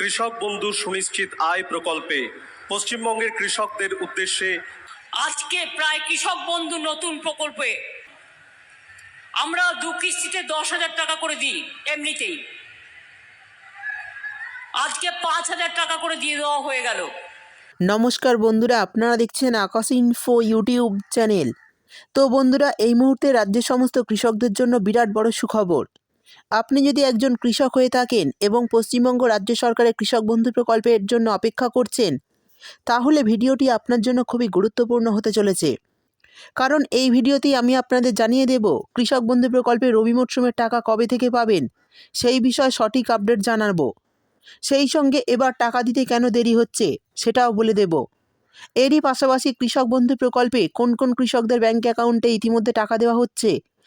কৃষক বন্ধু সুনিশ্চিত আয় প্রকল্পে পশ্চিমবঙ্গের কৃষকদের উদ্দেশ্যে আজকে প্রায় কৃষক বন্ধু নতুন প্রকল্পে। আমরা দু কিস্তিতে দশ হাজার টাকা করে দিই এমনিতেই। আজকে পাঁচ হাজার টাকা করে দিয়ে দেওয়া হয়ে গেল। নমস্কার বন্ধুরা আপনারা দেখছেন আকাশ ইনফো ইউটিউব চ্যানেল। তো বন্ধুরা এই মুহূর্তে রাজ্যের সমস্ত কৃষকদের জন্য বিরাট বড় সুখবর। আপনি যদি একজন কৃষক হয়ে থাকেন এবং পশ্চিমবঙ্গ রাজ্য সরকারের কৃষক বন্ধু প্রকল্পের জন্য অপেক্ষা করছেন, তাহলে ভিডিওটি আপনার জন্য খুবই গুরুত্বপূর্ণ হতে চলেছে। কারণ এই ভিডিওতেই আমি আপনাদের জানিয়ে দেব, কৃষক বন্ধু প্রকল্পে রবি মরশুমের টাকা কবে থেকে পাবেন, সেই বিষয়ে সঠিক আপডেট জানাব। সেই সঙ্গে এবার টাকা দিতে কেন দেরি হচ্ছে, সেটাও বলে দেব। এরই পাশাপাশি কৃষক বন্ধু প্রকল্পে কোন কোন কৃষকদের ব্যাঙ্ক অ্যাকাউন্টে ইতিমধ্যে টাকা দেওয়া হচ্ছে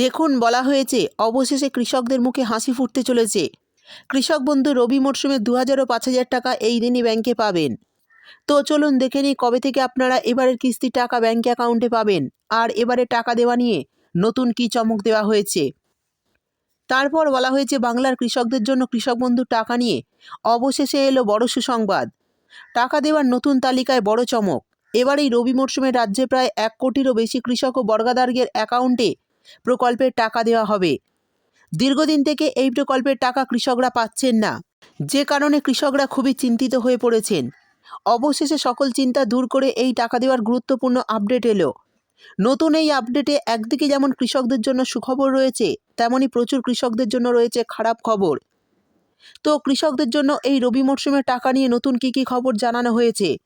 দেখুন, বলা হয়েছে, অবশেষে কৃষকদের মুখে হাসি ফুটতে চলেছে। কৃষক বন্ধু রবি মরশুমে দু হাজার ও পাঁচ হাজার টাকা এই দিনই ব্যাংকে পাবেন। তো চলুন দেখে নিই, কবে থেকে আপনারা এবারের কিস্তির টাকা ব্যাংক অ্যাকাউন্টে পাবেন? আর এবারে টাকা দেওয়া নিয়ে নতুন কি চমক দেওয়া হয়েছে? তারপর বলা হয়েছে, বাংলার কৃষকদের জন্য কৃষক বন্ধু টাকা নিয়ে অবশেষে এলো বড় সুসংবাদ। টাকা দেওয়ার নতুন তালিকায় বড় চমক। এবার এই রবি মরশুমে রাজ্যে প্রায় এক কোটিরও বেশি কৃষক ও বর্গাদার্গের অ্যাকাউন্টে প্রকল্পের টাকা দেওয়া হবে। দীর্ঘদিন থেকে এই প্রকল্পের টাকা কৃষকরা পাচ্ছেন না। যে কারণে কৃষকরা খুবই চিন্তিত হয়ে পড়েছেন। অবশেষে সকল চিন্তা দূর করে এই টাকা দেওয়ার গুরুত্বপূর্ণ আপডেট এলো। নতুন এই আপডেটে একদিকে যেমন কৃষকদের জন্য সুখবর রয়েছে তেমনই প্রচুর কৃষকদের জন্য রয়েছে খারাপ খবর। তো কৃষকদের জন্য এই রবি মরশুমের টাকা নিয়ে নতুন কি কি খবর জানানো হয়েছে?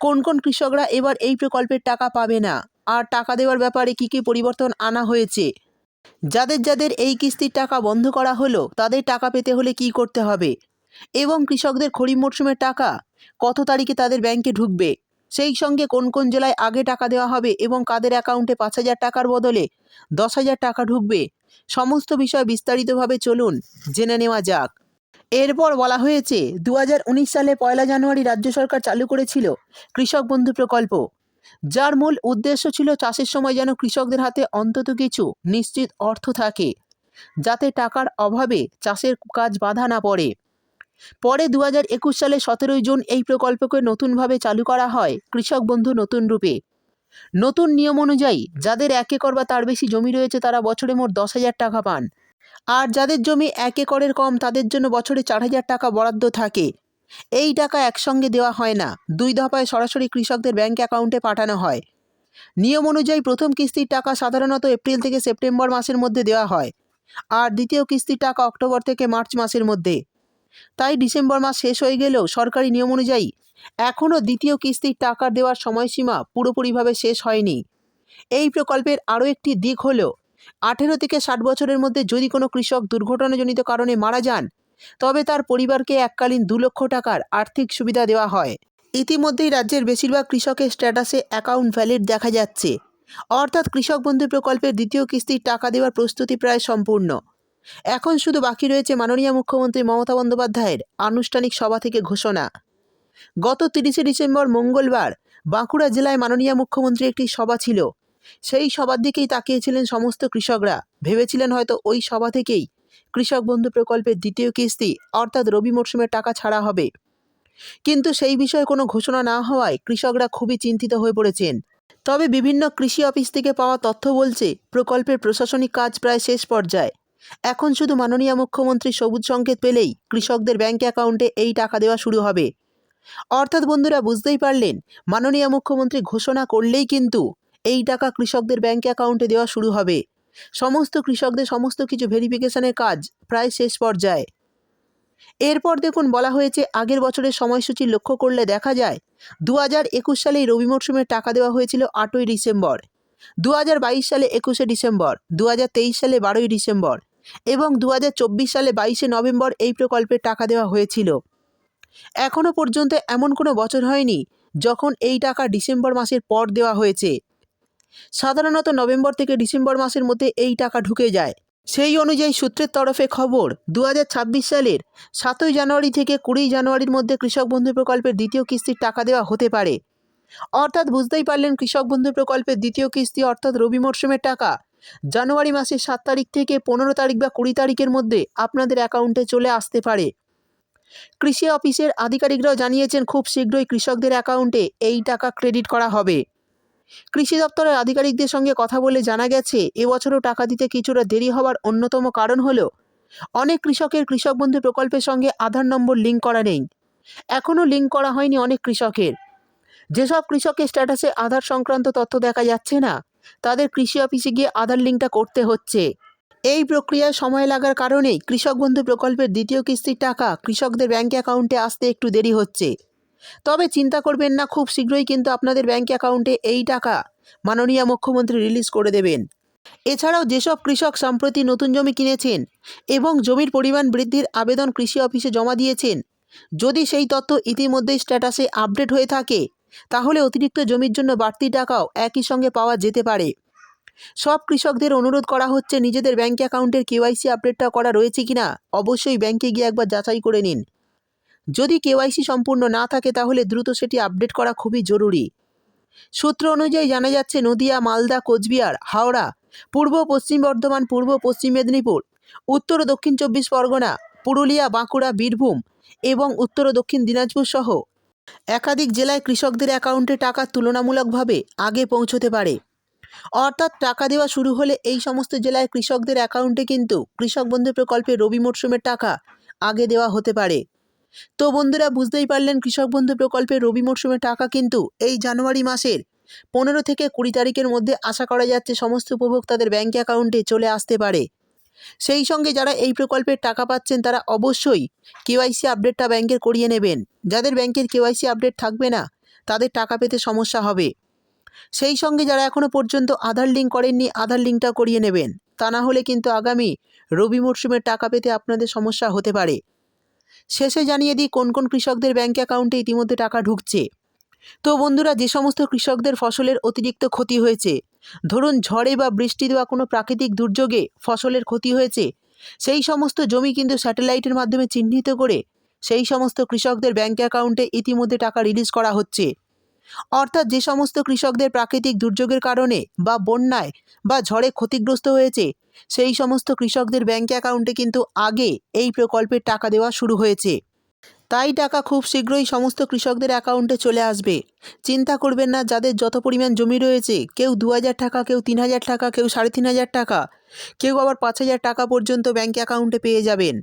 কোন কোন কৃষকরা এবার এই প্রকল্পের টাকা পাবে না? আর টাকা দেওয়ার ব্যাপারে কি কি পরিবর্তন আনা হয়েছে? যাদের যাদের এই কিস্তির টাকা বন্ধ করা হলো, তাদের টাকা পেতে হলে কি করতে হবে? এবং কৃষকদের খরিফ মরশুমের টাকা কত তারিখে তাদের ব্যাংকে ঢুকবে? সেই সঙ্গে কোন কোন জেলায় আগে টাকা দেওয়া হবে এবং কাদের অ্যাকাউন্টে পাঁচ হাজার টাকার বদলে দশ হাজার টাকা ঢুকবে? সমস্ত বিষয় বিস্তারিতভাবে চলুন জেনে নেওয়া যাক। এরপর বলা হয়েছে দু হাজার উনিশ সালে পয়লা জানুয়ারি রাজ্য সরকার চালু করেছিল কৃষক বন্ধু প্রকল্প। যার মূল উদ্দেশ্য ছিল চাষের সময় যেন কৃষকদের হাতে অন্তত কিছু নিশ্চিত অর্থ থাকে, যাতে টাকার অভাবে চাষের কাজ বাধা না পড়ে। পরে দু হাজার একুশ সালে সতেরোই জুন এই প্রকল্পকে নতুনভাবে চালু করা হয় কৃষক বন্ধু নতুন রূপে। নতুন নিয়ম অনুযায়ী যাদের এক একর বা তার বেশি জমি রয়েছে তারা বছরে মোট দশ হাজার টাকা পান। আর যাদের জমি এক একরের কম তাদের জন্য বছরে চার হাজার টাকা বরাদ্দ থাকে। এই টাকা একসঙ্গে দেওয়া হয় না। দুই দফায় সরাসরি কৃষকদের ব্যাংক অ্যাকাউন্টে পাঠানো হয়। নিয়ম অনুযায়ী প্রথম কিস্তির টাকা সাধারণত এপ্রিল থেকে সেপ্টেম্বর মাসের মধ্যে দেওয়া হয় আর দ্বিতীয় কিস্তির টাকা অক্টোবর থেকে মার্চ মাসের মধ্যে। তাই ডিসেম্বর মাস শেষ হয়ে গেলেও সরকারি নিয়ম অনুযায়ী এখনও দ্বিতীয় কিস্তির টাকা দেওয়ার সময়সীমা পুরোপুরিভাবে শেষ হয়নি। এই প্রকল্পের আরও একটি দিক হল, আঠেরো থেকে ষাট বছরের মধ্যে যদি কোনো কৃষক দুর্ঘটনাজনিত কারণে মারা যান তবে তার পরিবারকে এককালীন দু লক্ষ টাকার আর্থিক সুবিধা দেওয়া হয়। ইতিমধ্যেই রাজ্যের বেশিরভাগ কৃষকের স্ট্যাটাসে অ্যাকাউন্ট ভ্যালিড দেখা যাচ্ছে। অর্থাৎ কৃষক বন্ধু প্রকল্পের দ্বিতীয় কিস্তির টাকা দেওয়ার প্রস্তুতি প্রায় সম্পূর্ণ। এখন শুধু বাকি রয়েছে মাননীয় মুখ্যমন্ত্রী মমতা বন্দ্যোপাধ্যায়ের আনুষ্ঠানিক সভা থেকে ঘোষণা। গত তিরিশে ডিসেম্বর মঙ্গলবার বাঁকুড়া জেলায় মাননীয় মুখ্যমন্ত্রী একটি সভা ছিল। সেই সভার দিকেই তাকিয়েছিলেন সমস্ত কৃষকরা। ভেবেছিলেন হয়তো ওই সভা থেকেই কৃষক বন্ধু প্রকল্পের দ্বিতীয় কিস্তি, অর্থাৎ রবি মরশুমের টাকা ছাড়া হবে। কিন্তু সেই বিষয়ে কোনো ঘোষণা না হওয়ায় কৃষকরা খুবই চিন্তিত হয়ে পড়েছেন। তবে বিভিন্ন কৃষি অফিস থেকে পাওয়া তথ্য বলছে, প্রকল্পের প্রশাসনিক কাজ প্রায় শেষ পর্যায়ে। এখন শুধু মাননীয় মুখ্যমন্ত্রী সবুজ সংকেত পেলেই কৃষকদের ব্যাংক অ্যাকাউন্টে এই টাকা দেওয়া শুরু হবে। অর্থাৎ বন্ধুরা, বুঝতেই পারলেন, মাননীয় মুখ্যমন্ত্রী ঘোষণা করলেই কিন্তু এই টাকা কৃষকদের ব্যাংক অ্যাকাউন্টে দেওয়া শুরু হবে। সমস্ত কৃষকদের সমস্ত কিছু ভেরিফিকেশনের কাজ প্রায় শেষ পর্যায়ে। এরপর দেখুন বলা হয়েছে, আগের বছরের সময়সূচি লক্ষ্য করলে দেখা যায় দু হাজার একুশ সালে রবি মরশুমের টাকা দেওয়া হয়েছিল আটই ডিসেম্বর দু হাজার বাইশ সালে একুশে ডিসেম্বর দু হাজার তেইশ সালে বারোই ডিসেম্বর এবং দু হাজার চব্বিশ সালে বাইশে নভেম্বর এই প্রকল্পের টাকা দেওয়া হয়েছিল। এখনও পর্যন্ত এমন কোনো বছর হয়নি যখন এই টাকা ডিসেম্বর মাসের পর দেওয়া হয়েছে। সাধারণত নভেম্বর থেকে ডিসেম্বর মাসের মধ্যে এই টাকা ঢুকে যায়। সেই অনুযায়ী সূত্রের তরফে খবর দু হাজার ছাব্বিশ সালের সাতই জানুয়ারি থেকে কুড়ি জানুয়ারির মধ্যে কৃষক বন্ধু প্রকল্পের দ্বিতীয় কিস্তির টাকা দেওয়া হতে পারে। অর্থাৎ বুঝতেই পারলেন কৃষক বন্ধু প্রকল্পের দ্বিতীয় কিস্তি অর্থাৎ রবি মরশুমের টাকা জানুয়ারি মাসের সাত তারিখ থেকে পনেরো তারিখ বা কুড়ি তারিখের মধ্যে আপনাদের অ্যাকাউন্টে চলে আসতে পারে। কৃষি অফিসের আধিকারিকরাও জানিয়েছেন, খুব শীঘ্রই কৃষকদের অ্যাকাউন্টে এই টাকা ক্রেডিট করা হবে। কৃষি দপ্তরের আধিকারিকদের সঙ্গে কথা বলে জানা গেছে এবছরও টাকা দিতে কিছুটা দেরি হওয়ার অন্যতম কারণ হলো, অনেক কৃষকের কৃষক বন্ধু প্রকল্পের সঙ্গে আধার নম্বর লিঙ্ক করা নেই। এখনও লিঙ্ক করা হয়নি অনেক কৃষকের। যেসব কৃষকের স্ট্যাটাসে আধার সংক্রান্ত তথ্য দেখা যাচ্ছে না, তাদের কৃষি অফিসে গিয়ে আধার লিঙ্কটা করতে হচ্ছে। এই প্রক্রিয়ায় সময় লাগার কারণেই কৃষক বন্ধু প্রকল্পের দ্বিতীয় কিস্তির টাকা কৃষকদের ব্যাঙ্ক অ্যাকাউন্টে আসতে একটু দেরি হচ্ছে। তবে চিন্তা করবেন না, খুব শীঘ্রই কিন্তু আপনাদের ব্যাঙ্ক অ্যাকাউন্টে এই টাকা মাননীয় মুখ্যমন্ত্রী রিলিজ করে দেবেন। এছাড়াও যেসব কৃষক সম্প্রতি নতুন জমি কিনেছেন এবং জমির পরিমাণ বৃদ্ধির আবেদন কৃষি অফিসে জমা দিয়েছেন, যদি সেই তথ্য ইতিমধ্যেই স্ট্যাটাসে আপডেট হয়ে থাকে, তাহলে অতিরিক্ত জমির জন্য বাড়তি টাকাও একই সঙ্গে পাওয়া যেতে পারে। সব কৃষকদের অনুরোধ করা হচ্ছে, নিজেদের ব্যাঙ্ক অ্যাকাউন্টের কেওয়াইসি আপডেটটা করা রয়েছে কিনা, অবশ্যই ব্যাংকে গিয়ে একবার যাচাই করে নিন। যদি কেওয়াইসি সম্পূর্ণ না থাকে, তাহলে দ্রুত সেটি আপডেট করা খুবই জরুরি। সূত্র অনুযায়ী জানা যাচ্ছে, নদিয়া, মালদা, কোচবিহার, হাওড়া, পূর্ব, পশ্চিম বর্ধমান, পূর্ব, পশ্চিম মেদিনীপুর, উত্তর ও দক্ষিণ চব্বিশ পরগনা, পুরুলিয়া, বাঁকুড়া, বীরভূম এবং উত্তর ও দক্ষিণ দিনাজপুর সহ একাধিক জেলায় কৃষকদের অ্যাকাউন্টে টাকা তুলনামূলকভাবে আগে পৌঁছতে পারে। অর্থাৎ টাকা দেওয়া শুরু হলে এই সমস্ত জেলায় কৃষকদের অ্যাকাউন্টে কিন্তু কৃষক বন্ধু প্রকল্পে রবি মরশুমের টাকা আগে দেওয়া হতে পারে। তো বন্ধুরা বুঝতেই পারলেন কৃষক বন্ধু প্রকল্পে রবি মরশুমে টাকা কিন্তু এই জানুয়ারি মাসের পনেরো থেকে কুড়ি তারিখের মধ্যে আশা করা যাচ্ছে সমস্ত উপভোক্তাদের ব্যাঙ্ক অ্যাকাউন্টে চলে আসতে পারে। সেই সঙ্গে যারা এই প্রকল্পের টাকা পাচ্ছেন তারা অবশ্যই কেওয়াইসি আপডেটটা ব্যাংকের করিয়ে নেবেন। যাদের ব্যাংকের কেওয়াইসি আপডেট থাকবে না, তাদের টাকা পেতে সমস্যা হবে। সেই সঙ্গে যারা এখনও পর্যন্ত আধার লিঙ্ক করেননি, আধার লিঙ্কটা করিয়ে নেবেন। তা না হলে কিন্তু আগামী রবি মরশুমের টাকা পেতে আপনাদের সমস্যা হতে পারে। শেষে জানিয়ে দিই কোন কোন কৃষকদের ব্যাঙ্ক অ্যাকাউন্টে ইতিমধ্যে টাকা ঢুকছে। তো বন্ধুরা, যে সমস্ত কৃষকদের ফসলের অতিরিক্ত ক্ষতি হয়েছে, ধরুন ঝড়ে বা বৃষ্টি দেওয়া কোনো প্রাকৃতিক দুর্যোগে ফসলের ক্ষতি হয়েছে, সেই সমস্ত জমি কিন্তু স্যাটেলাইটের মাধ্যমে চিহ্নিত করে সেই সমস্ত কৃষকদের ব্যাঙ্ক অ্যাকাউন্টে ইতিমধ্যে টাকা রিলিজ করা হচ্ছে। অর্থাৎ যে সমস্ত কৃষকদের প্রাকৃতিক দুর্যোগের কারণে বা বন্যায় বা ঝড়ে ক্ষতিগ্রস্ত হয়েছে, সেই সমস্ত কৃষকদের ব্যাঙ্ক অ্যাকাউন্টে কিন্তু আগে এই প্রকল্পের টাকা দেওয়া শুরু হয়েছে। তাই টাকা খুব শীঘ্রই সমস্ত কৃষকদের অ্যাকাউন্টে চলে আসবে। চিন্তা করবেন না, যাদের যত পরিমাণ জমি রয়েছে, কেউ দু হাজার টাকা, কেউ তিন হাজার টাকা, কেউ সাড়ে তিন টাকা, কেউ আবার পাঁচ হাজার টাকা পর্যন্ত ব্যাঙ্ক অ্যাকাউন্টে পেয়ে যাবেন।